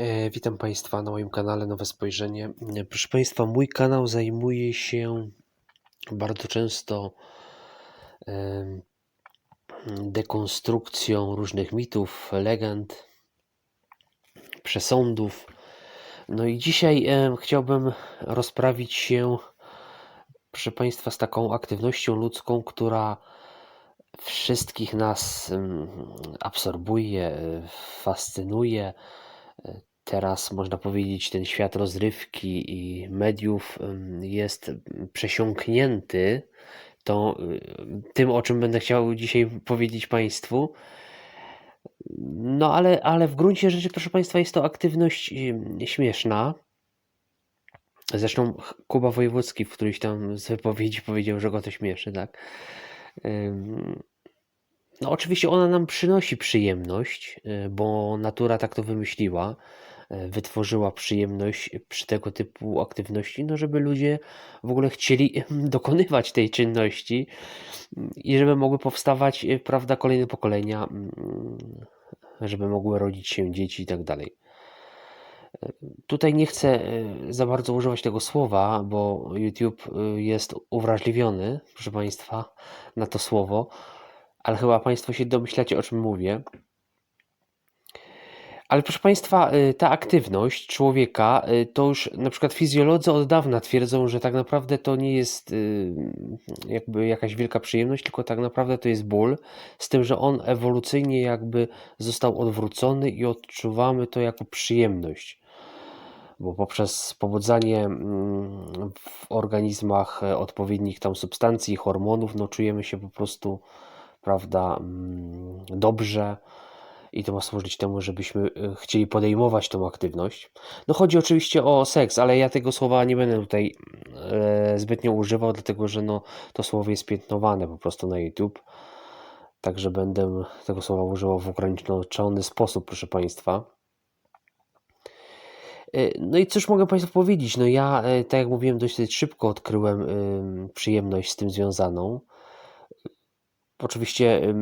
E, Witam Państwa na moim kanale Nowe Spojrzenie. E, Proszę Państwa, mój kanał zajmuje się bardzo często em, dekonstrukcją różnych mitów, legend, przesądów. No i dzisiaj chciałbym rozprawić się, proszę Państwa, z taką aktywnością ludzką, która wszystkich nas em, absorbuje, e, fascynuje. Teraz można powiedzieć, ten świat rozrywki i mediów jest przesiąknięty tą, y, tym, o czym będę chciał dzisiaj powiedzieć Państwu. No ale, ale w gruncie rzeczy, proszę Państwa, jest to aktywność śmieszna. Zresztą Kuba Wojewódzki w którejś tam z wypowiedzi powiedział, że go to śmieszy, tak? No oczywiście ona nam przynosi przyjemność, y, bo natura tak to wymyśliła, y, wytworzyła przyjemność przy tego typu aktywności, no żeby ludzie w ogóle chcieli dokonywać tej czynności mm, i żeby mogły powstawać, y, prawda, kolejne pokolenia, mm, żeby mogły rodzić się dzieci i tak dalej. Tutaj nie chcę za bardzo używać tego słowa, bo YouTube jest uwrażliwiony, proszę Państwa, na to słowo, ale chyba Państwo się domyślacie, o czym mówię. Ale proszę Państwa, y, ta aktywność człowieka, y, to już na przykład fizjolodzy od dawna twierdzą, że tak naprawdę to nie jest y, jakby jakaś wielka przyjemność, tylko tak naprawdę to jest ból, z tym, że on ewolucyjnie jakby został odwrócony i odczuwamy to jako przyjemność bo poprzez pobudzanie mm, w organizmach odpowiednich tam substancji, hormonów, no czujemy się po prostu, prawda, mm, dobrze i to ma służyć temu, żebyśmy e, chcieli podejmować tą aktywność. No chodzi oczywiście o seks, ale ja tego słowa nie będę tutaj e, zbytnio używał, dlatego że no, to słowo jest piętnowane po prostu na YouTube. Także będę tego słowa używał w ograniczony sposób, proszę Państwa. E, No i cóż mogę Państwu powiedzieć? No ja, tak jak mówiłem, dosyć szybko odkryłem przyjemność z tym związaną. Oczywiście,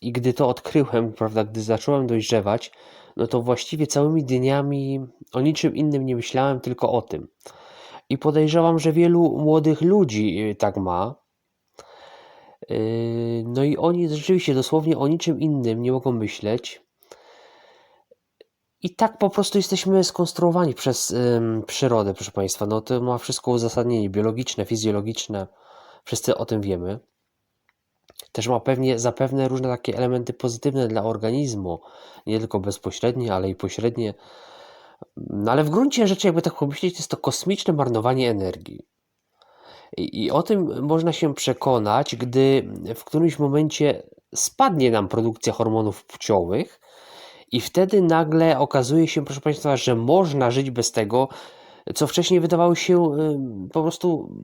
i gdy to odkryłem, prawda, gdy zacząłem dojrzewać, no to właściwie całymi dniami o niczym innym nie myślałem, tylko o tym. I podejrzewam, że wielu młodych ludzi y, tak ma. Yy, No i oni rzeczywiście dosłownie o niczym innym nie mogą myśleć. I tak po prostu jesteśmy skonstruowani przez przyrodę, proszę Państwa. No to ma wszystko uzasadnienie biologiczne, fizjologiczne. Wszyscy o tym wiemy. Też ma pewnie, zapewne różne takie elementy pozytywne dla organizmu, nie tylko bezpośrednie, ale i pośrednie. No ale w gruncie rzeczy, jakby tak pomyśleć, to jest to kosmiczne marnowanie energii. I, I o tym można się przekonać, gdy w którymś momencie spadnie nam produkcja hormonów płciowych, i wtedy nagle okazuje się, proszę Państwa, że można żyć bez tego, co wcześniej wydawało się ym, po prostu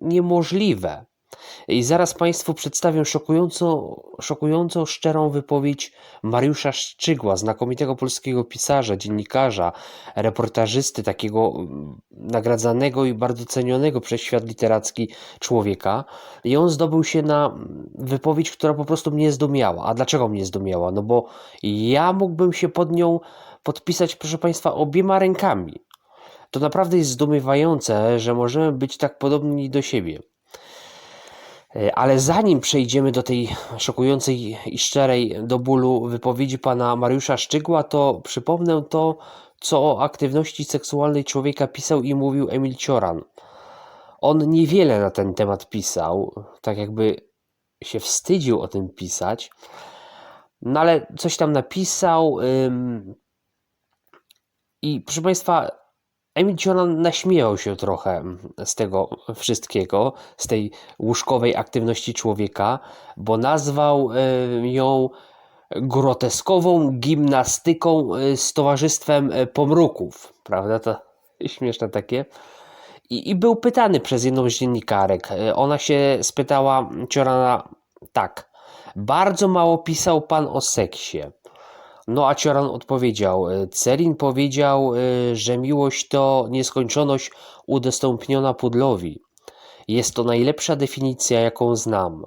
niemożliwe. I zaraz Państwu przedstawię szokująco, szokująco szczerą wypowiedź Mariusza Szczygła, znakomitego polskiego pisarza, dziennikarza, reportażysty, takiego mm, nagradzanego i bardzo cenionego przez świat literacki człowieka. I on zdobył się na mm, wypowiedź, która po prostu mnie zdumiała. A dlaczego mnie zdumiała? No bo ja mógłbym się pod nią podpisać, proszę Państwa, obiema rękami. To naprawdę jest zdumiewające, że możemy być tak podobni do siebie. E, Ale zanim przejdziemy do tej szokującej i szczerej do bólu wypowiedzi pana Mariusza Szczygła, to przypomnę to, co o aktywności seksualnej człowieka pisał i mówił Emil Cioran. On niewiele na ten temat pisał, tak jakby się wstydził o tym pisać, no ale coś tam napisał. ym, I proszę Państwa, Emil Cioran naśmiewał się trochę z tego wszystkiego, z tej łóżkowej aktywności człowieka, bo nazwał ją groteskową gimnastyką y, z towarzystwem y, pomruków, prawda? To śmieszne takie. I, I był pytany przez jedną z dziennikarek. Y, Ona się spytała Ciorana tak. Bardzo mało pisał pan o seksie. No a Cioran odpowiedział. y, Cerin powiedział, y, że miłość to nieskończoność udostępniona pudlowi. Jest to najlepsza definicja, jaką znam.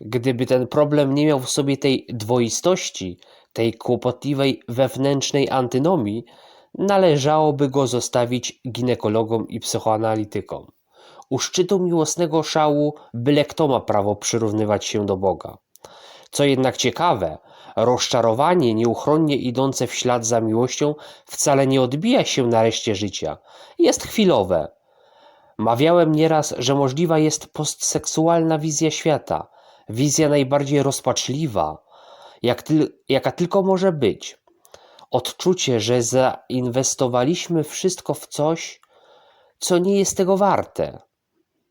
Gdyby ten problem nie miał w sobie tej dwoistości, tej kłopotliwej wewnętrznej antynomii, należałoby go zostawić ginekologom i psychoanalitykom. U szczytu miłosnego szału byle kto ma prawo przyrównywać się do Boga. Co jednak ciekawe, rozczarowanie nieuchronnie idące w ślad za miłością wcale nie odbija się na reszcie życia. Jest chwilowe. Mawiałem nieraz, że możliwa jest postseksualna wizja świata, wizja najbardziej rozpaczliwa, jak tyl jaka tylko może być. Odczucie, że zainwestowaliśmy wszystko w coś, co nie jest tego warte.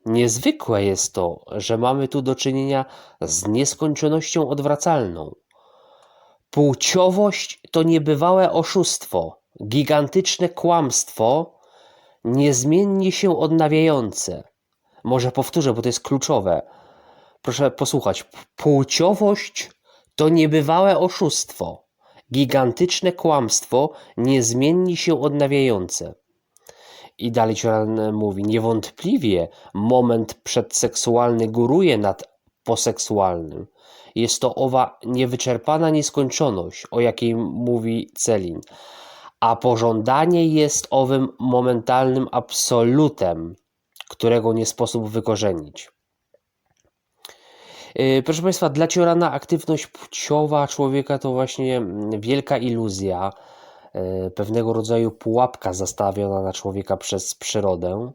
Niezwykłe jest to, że mamy tu do czynienia z nieskończonością odwracalną. Płciowość to niebywałe oszustwo, gigantyczne kłamstwo, niezmiennie się odnawiające. Może powtórzę, bo to jest kluczowe. Proszę posłuchać. Płciowość to niebywałe oszustwo, gigantyczne kłamstwo, niezmiennie się odnawiające. I dalej Cioran mówi, niewątpliwie moment przedseksualny góruje nad poseksualnym. Jest to owa niewyczerpana nieskończoność, o jakiej mówi Celin. A pożądanie jest owym momentalnym absolutem, którego nie sposób wykorzenić. Yy, proszę Państwa, dla Ciorana aktywność płciowa człowieka to właśnie wielka iluzja, yy, pewnego rodzaju pułapka zastawiona na człowieka przez przyrodę.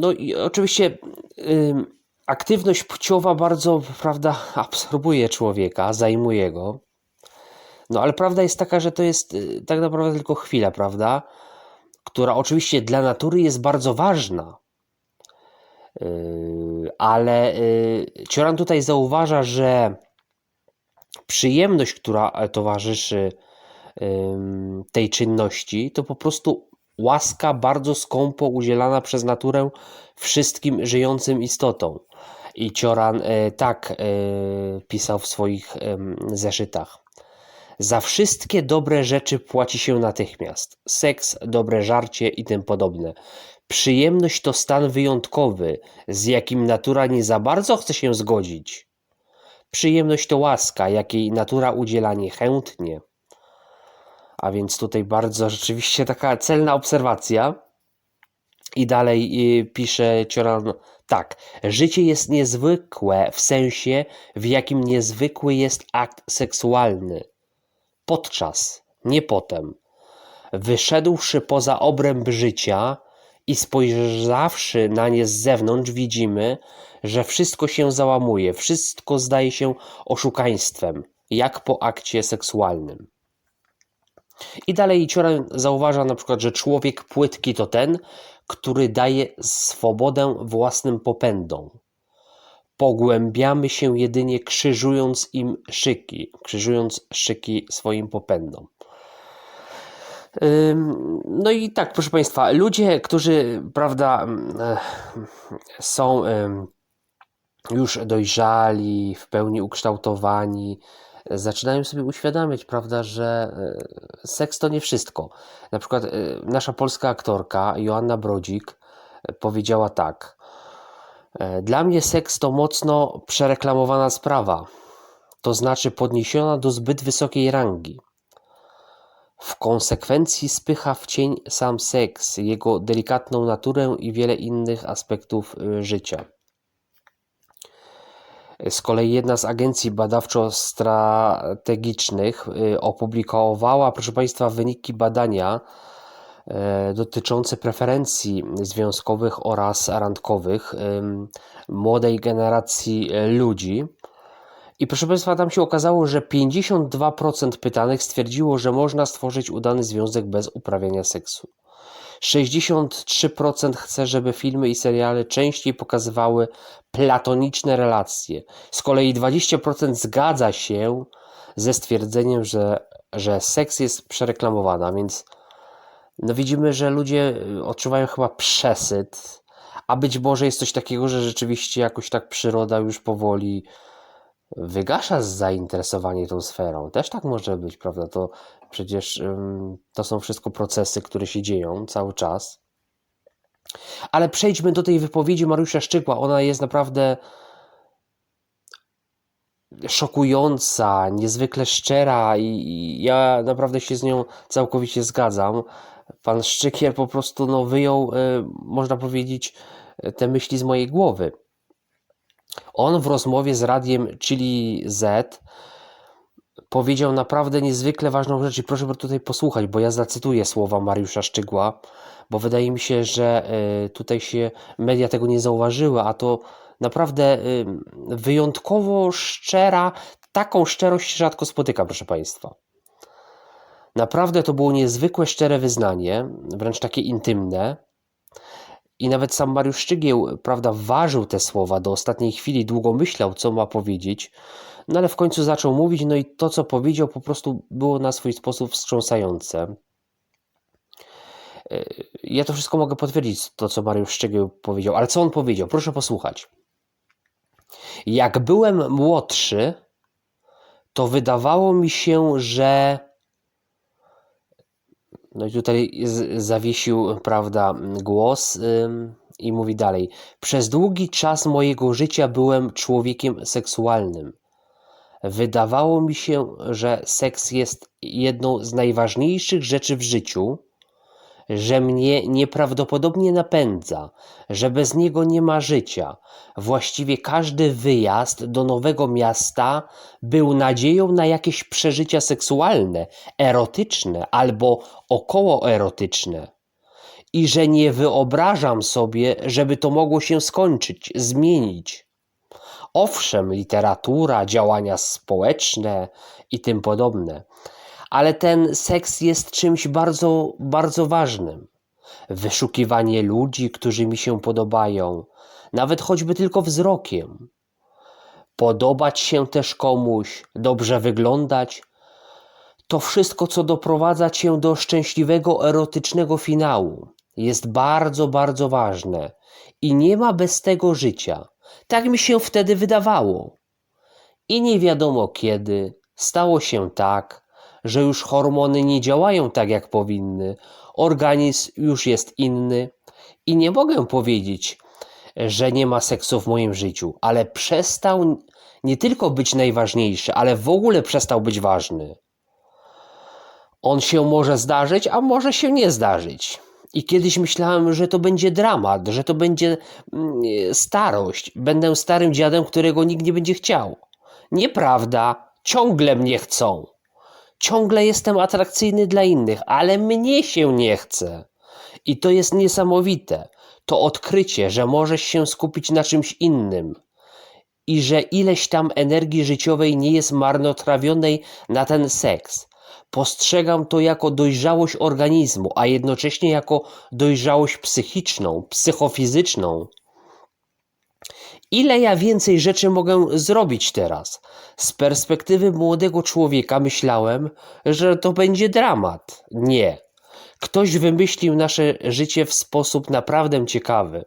No i oczywiście aktywność płciowa bardzo, prawda, absorbuje człowieka, zajmuje go. No ale prawda jest taka, że to jest tak naprawdę tylko chwila, prawda? Która oczywiście dla natury jest bardzo ważna. Ale Cioran tutaj zauważa, że przyjemność, która towarzyszy tej czynności, to po prostu łaska bardzo skąpo udzielana przez naturę wszystkim żyjącym istotom. I Cioran e, tak e, pisał w swoich zeszytach. Za wszystkie dobre rzeczy płaci się natychmiast. Seks, dobre żarcie i tym podobne. Przyjemność to stan wyjątkowy, z jakim natura nie za bardzo chce się zgodzić. Przyjemność to łaska, jakiej natura udziela niechętnie. A więc tutaj bardzo rzeczywiście taka celna obserwacja. I dalej y, pisze Cioran tak. Życie jest niezwykłe w sensie, w jakim niezwykły jest akt seksualny. Podczas, nie potem. Wyszedłszy poza obręb życia i spojrzawszy na nie z zewnątrz, widzimy, że wszystko się załamuje, wszystko zdaje się oszukaństwem, jak po akcie seksualnym. I dalej Cioran zauważa na przykład, że człowiek płytki to ten, który daje swobodę własnym popędom. Pogłębiamy się jedynie krzyżując im szyki, krzyżując szyki swoim popędom. No i tak, proszę Państwa, ludzie, którzy, prawda, są już dojrzali, w pełni ukształtowani, zaczynają sobie uświadamiać, prawda, że e, seks to nie wszystko. Na przykład e, nasza polska aktorka Joanna Brodzik e, powiedziała tak: Dla mnie seks to mocno przereklamowana sprawa, to znaczy podniesiona do zbyt wysokiej rangi. W konsekwencji spycha w cień sam seks, jego delikatną naturę i wiele innych aspektów życia. Z kolei jedna z agencji badawczo-strategicznych y, opublikowała, proszę Państwa, wyniki badania y, dotyczące preferencji związkowych oraz randkowych młodej generacji ludzi. I proszę Państwa, tam się okazało, że 52% pytanych stwierdziło, że można stworzyć udany związek bez uprawiania seksu. 63% chce, żeby filmy i seriale częściej pokazywały platoniczne relacje. Z kolei 20% zgadza się ze stwierdzeniem, że, że seks jest przereklamowany, a więc no widzimy, że ludzie odczuwają chyba przesyt, a być może jest coś takiego, że rzeczywiście jakoś tak przyroda już powoli wygasza zainteresowanie tą sferą. Też tak może być, prawda? To przecież to są wszystko procesy, które się dzieją cały czas. Ale przejdźmy do tej wypowiedzi Mariusza Szczykła. Ona jest naprawdę szokująca, niezwykle szczera i, ja naprawdę się z nią całkowicie zgadzam. Pan Szczykier po prostu no, wyjął, e, można powiedzieć, e, te myśli z mojej głowy. On w rozmowie z radiem Chili Z powiedział naprawdę niezwykle ważną rzecz i proszę tutaj posłuchać, bo ja zacytuję słowa Mariusza Szczygła, bo wydaje mi się, że e, tutaj się media tego nie zauważyły, a to naprawdę y, wyjątkowo szczera, taką szczerość rzadko spotykam, proszę Państwa. Naprawdę to było niezwykłe, szczere wyznanie, wręcz takie intymne. I nawet sam Mariusz Szczygieł, prawda, ważył te słowa do ostatniej chwili, długo myślał, co ma powiedzieć, no ale w końcu zaczął mówić, no i to, co powiedział, po prostu było na swój sposób wstrząsające. Y, Ja to wszystko mogę potwierdzić, to co Mariusz Szczygieł powiedział, ale co on powiedział? Proszę posłuchać. Jak byłem młodszy, to wydawało mi się, że. No i tutaj zawiesił, prawda, głos i mówi dalej. Przez długi czas mojego życia byłem człowiekiem seksualnym. Wydawało mi się, że seks jest jedną z najważniejszych rzeczy w życiu, że mnie nieprawdopodobnie napędza, że bez niego nie ma życia. Właściwie każdy wyjazd do nowego miasta był nadzieją na jakieś przeżycia seksualne, erotyczne albo okołoerotyczne. I że nie wyobrażam sobie, żeby to mogło się skończyć, zmienić. Owszem, literatura, działania społeczne i tym podobne, ale ten seks jest czymś bardzo, bardzo ważnym. Wyszukiwanie ludzi, którzy mi się podobają, nawet choćby tylko wzrokiem. Podobać się też komuś, dobrze wyglądać. To wszystko, co doprowadza cię do szczęśliwego, erotycznego finału, jest bardzo, bardzo ważne i nie ma bez tego życia. Tak mi się wtedy wydawało. I nie wiadomo kiedy stało się tak, że już hormony nie działają tak jak powinny, organizm już jest inny i nie mogę powiedzieć, że nie ma seksu w moim życiu, ale przestał nie tylko być najważniejszy, ale w ogóle przestał być ważny. On się może zdarzyć, a może się nie zdarzyć. I kiedyś myślałem, że to będzie dramat, że to będzie mm, starość. Będę starym dziadem, którego nikt nie będzie chciał. Nieprawda, ciągle mnie chcą. Ciągle jestem atrakcyjny dla innych, ale mnie się nie chce. I to jest niesamowite. To odkrycie, że możesz się skupić na czymś innym i że ileś tam energii życiowej nie jest marnotrawionej na ten seks. Postrzegam to jako dojrzałość organizmu, a jednocześnie jako dojrzałość psychiczną, psychofizyczną. Ile ja więcej rzeczy mogę zrobić teraz? Z perspektywy młodego człowieka myślałem, że to będzie dramat. Nie. Ktoś wymyślił nasze życie w sposób naprawdę ciekawy.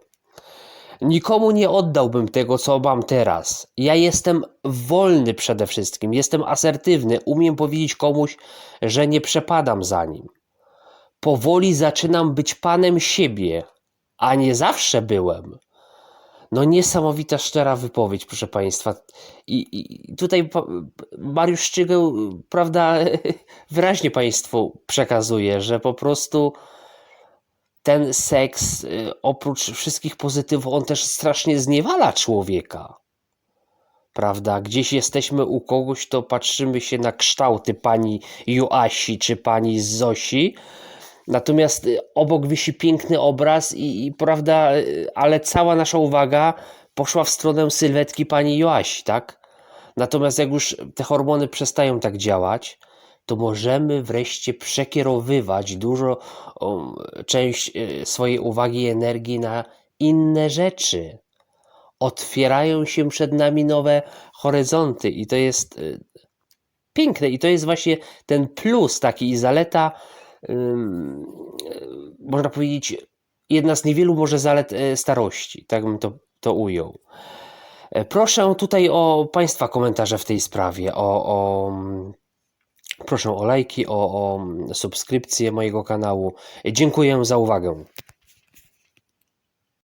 Nikomu nie oddałbym tego, co mam teraz. Ja jestem wolny przede wszystkim, jestem asertywny, umiem powiedzieć komuś, że nie przepadam za nim. Powoli zaczynam być panem siebie, a nie zawsze byłem. No niesamowita, szczera wypowiedź, proszę Państwa. I, i tutaj Mariusz Szczygieł, prawda, wyraźnie Państwu przekazuje, że po prostu ten seks, y, oprócz wszystkich pozytywów, on też strasznie zniewala człowieka. Prawda? Gdzieś jesteśmy u kogoś, to patrzymy się na kształty pani Joasi czy pani Zosi. Natomiast y, obok wisi piękny obraz i, i prawda, y, ale cała nasza uwaga poszła w stronę sylwetki pani Joasi, tak? Natomiast jak już te hormony przestają tak działać, to możemy wreszcie przekierowywać dużo um, część y, swojej uwagi i energii na inne rzeczy. Otwierają się przed nami nowe horyzonty i to jest y, piękne i to jest właśnie ten plus taki i zaleta można powiedzieć jedna z niewielu może zalet y, starości, tak bym to, to ujął. E, Proszę tutaj o Państwa komentarze w tej sprawie, o, o Proszę o lajki, o, o subskrypcję mojego kanału. Dziękuję za uwagę.